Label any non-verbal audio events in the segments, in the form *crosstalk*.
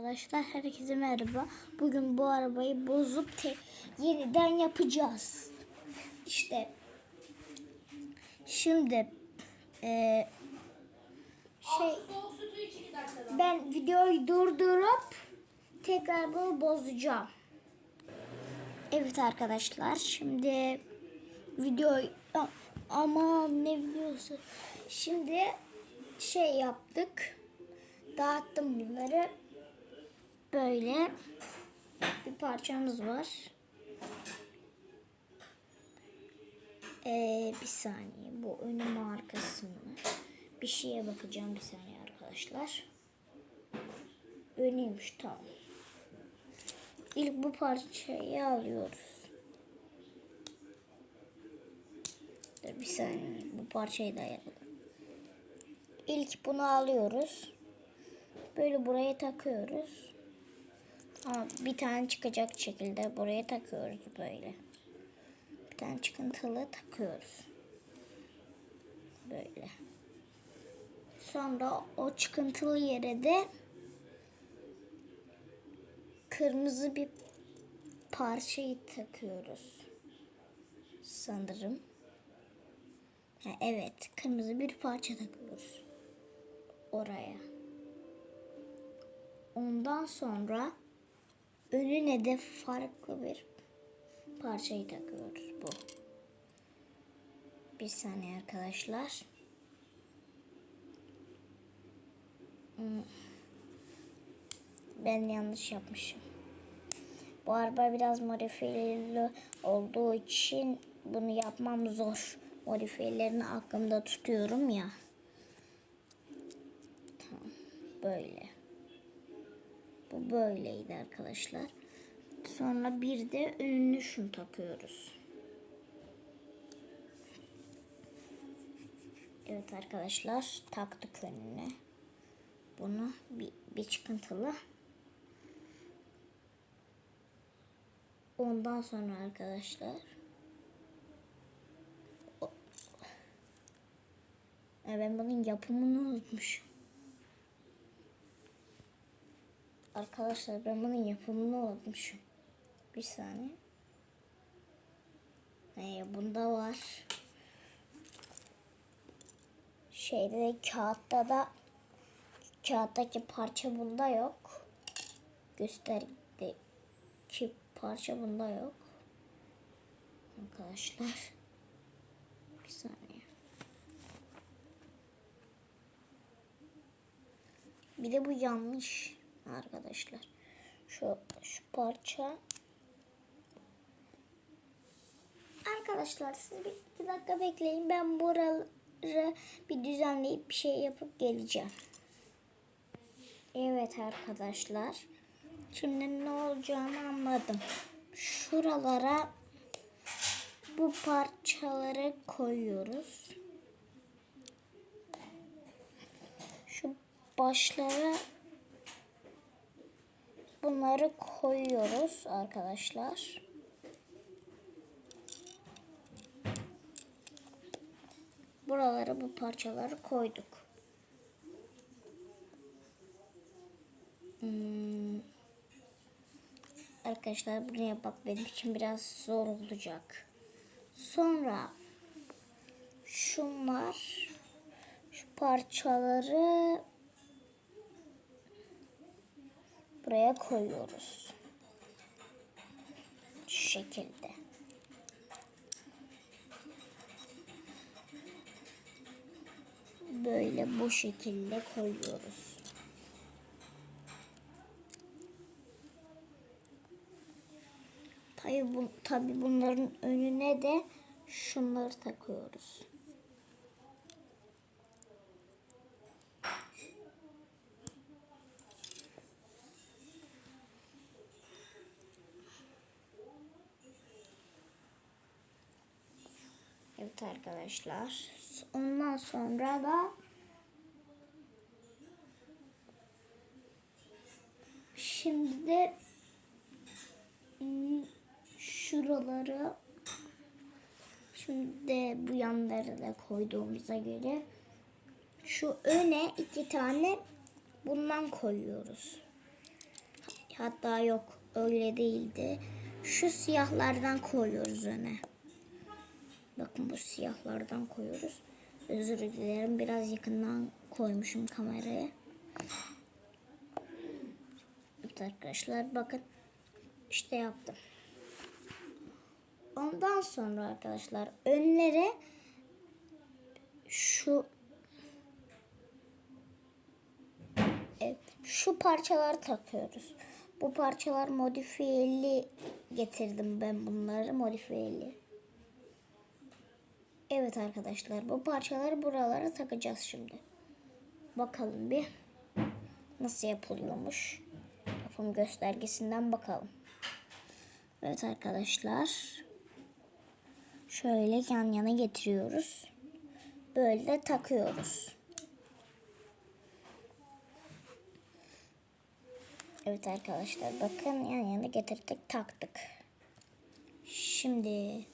Arkadaşlar herkese merhaba. Bugün bu arabayı bozup te- yeniden yapacağız. İşte şimdi eee, şey ben videoyu durdurup tekrar bunu bozacağım. Evet arkadaşlar şimdi video A- ama ne videosu? Şimdi şey yaptık. Dağıttım bunları. Böyle bir parçamız var. Ee, bir saniye bu önü mü arkası mı? Bir şeye bakacağım bir saniye arkadaşlar. Önüymüş tamam. İlk bu parçayı alıyoruz. Dur bir saniye bu parçayı da yapalım. İlk bunu alıyoruz. Böyle buraya takıyoruz. Bir tane çıkacak şekilde buraya takıyoruz böyle. Bir tane çıkıntılı takıyoruz. Böyle. Sonra o çıkıntılı yere de kırmızı bir parçayı takıyoruz. Sanırım. Ha, evet, kırmızı bir parça takıyoruz. Oraya. Ondan sonra önüne de farklı bir parçayı takıyoruz bu. Bir saniye arkadaşlar. Hmm. Ben yanlış yapmışım. Bu araba biraz modifiyeli olduğu için bunu yapmam zor. Modifiyelerini aklımda tutuyorum ya. Tamam. Böyle. Bu böyleydi arkadaşlar. Sonra bir de önünü şunu takıyoruz. Evet arkadaşlar taktık önüne. Bunu bir, bir çıkıntılı. Ondan sonra arkadaşlar Ya ben bunun yapımını unutmuşum. Arkadaşlar ben bunun yapımını unutmuşum. Bir saniye. Ee, bunda var. Şeyde de kağıtta da kağıttaki parça bunda yok. Gösterdeki parça bunda yok. Arkadaşlar. Bir saniye. Bir de bu yanlış arkadaşlar. Şu şu parça. Arkadaşlar siz bir iki dakika bekleyin. Ben buraları bir düzenleyip bir şey yapıp geleceğim. Evet arkadaşlar. Şimdi ne olacağını anladım. Şuralara bu parçaları koyuyoruz. Şu başlara bunları koyuyoruz arkadaşlar. Buralara bu parçaları koyduk. Hmm. Arkadaşlar bunu yapmak benim için biraz zor olacak. Sonra şunlar şu parçaları buraya koyuyoruz. Şu şekilde. Böyle bu şekilde koyuyoruz. Tabii, bu, tabii bunların önüne de şunları takıyoruz. Evet arkadaşlar. Ondan sonra da şimdi de şuraları şimdi de bu yanları da koyduğumuza göre şu öne iki tane bundan koyuyoruz. Hatta yok öyle değildi. Şu siyahlardan koyuyoruz öne. Bakın bu siyahlardan koyuyoruz. Özür dilerim biraz yakından koymuşum kameraya. Evet arkadaşlar bakın işte yaptım. Ondan sonra arkadaşlar önlere şu Evet, şu parçalar takıyoruz. Bu parçalar modifiyeli getirdim ben bunları modifiyeli. Evet arkadaşlar bu parçaları buralara takacağız şimdi. Bakalım bir nasıl yapılıyormuş. Yapım göstergesinden bakalım. Evet arkadaşlar. Şöyle yan yana getiriyoruz. Böyle de takıyoruz. Evet arkadaşlar bakın yan yana getirdik taktık. Şimdi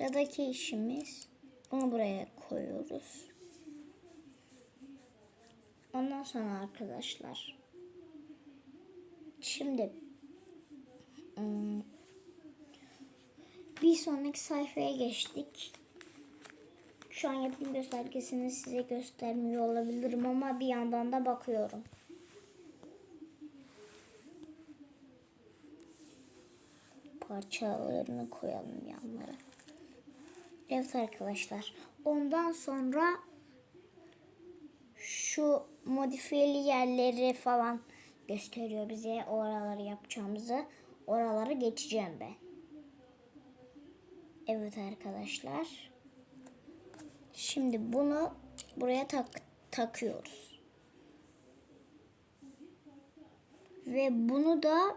sıradaki işimiz bunu buraya koyuyoruz. Ondan sonra arkadaşlar şimdi ım, bir sonraki sayfaya geçtik. Şu an yapım göstergesini size göstermiyor olabilirim ama bir yandan da bakıyorum. Parçalarını koyalım yanlara. Evet arkadaşlar. Ondan sonra şu modifiyeli yerleri falan gösteriyor bize oraları yapacağımızı. Oralara geçeceğim ben. Evet arkadaşlar. Şimdi bunu buraya tak takıyoruz. Ve bunu da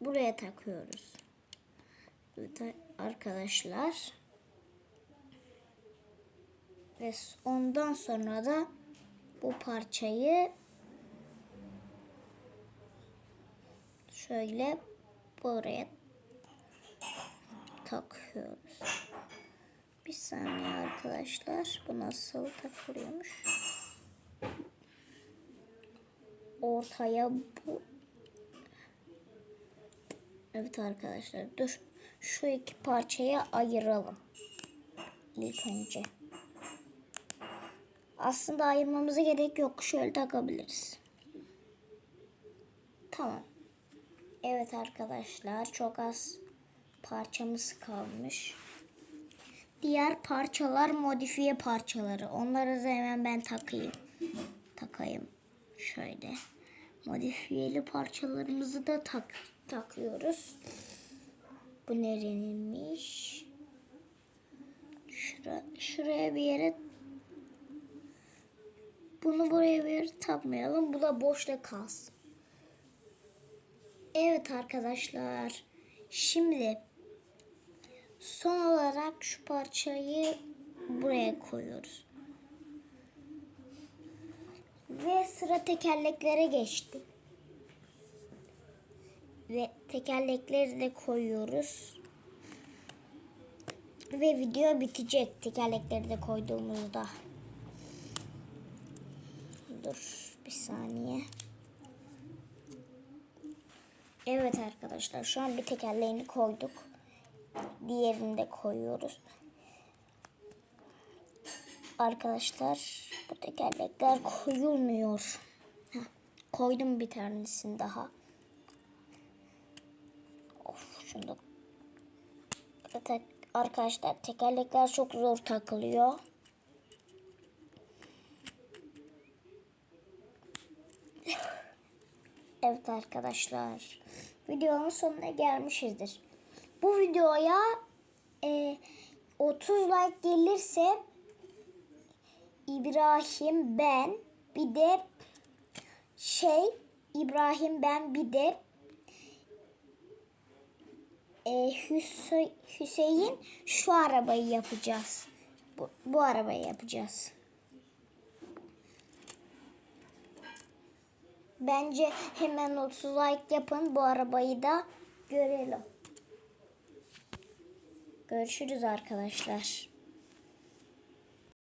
buraya takıyoruz. Arkadaşlar. Ve ondan sonra da bu parçayı şöyle buraya takıyoruz. Bir saniye arkadaşlar. Bu nasıl takılıyormuş? Ortaya bu. Evet arkadaşlar dur. Şu iki parçayı ayıralım. İlk önce. Aslında ayırmamıza gerek yok. Şöyle takabiliriz. Tamam. Evet arkadaşlar çok az parçamız kalmış. Diğer parçalar modifiye parçaları. Onları da hemen ben takayım. Takayım. Şöyle. Modifiyeli parçalarımızı da tak takıyoruz. Bu nerenmiş? Şura, şuraya bir yere bunu buraya bir yere takmayalım. Bu da boşta kalsın. Evet arkadaşlar. Şimdi son olarak şu parçayı buraya koyuyoruz. Ve sıra tekerleklere geçti. Ve tekerlekleri de koyuyoruz. Ve video bitecek tekerlekleri de koyduğumuzda. Dur bir saniye. Evet arkadaşlar şu an bir tekerleğini koyduk. Diğerini de koyuyoruz. Arkadaşlar bu tekerlekler koyulmuyor. Heh, koydum bir tanesini daha. Şunu arkadaşlar tekerlekler çok zor takılıyor. *laughs* Evet arkadaşlar. Videonun sonuna gelmişizdir. Bu videoya e, 30 like gelirse İbrahim ben bir de şey İbrahim ben bir de e, Hüsey- Hüseyin şu arabayı yapacağız. Bu, bu arabayı yapacağız. Bence hemen 30 like yapın bu arabayı da görelim. Görüşürüz arkadaşlar.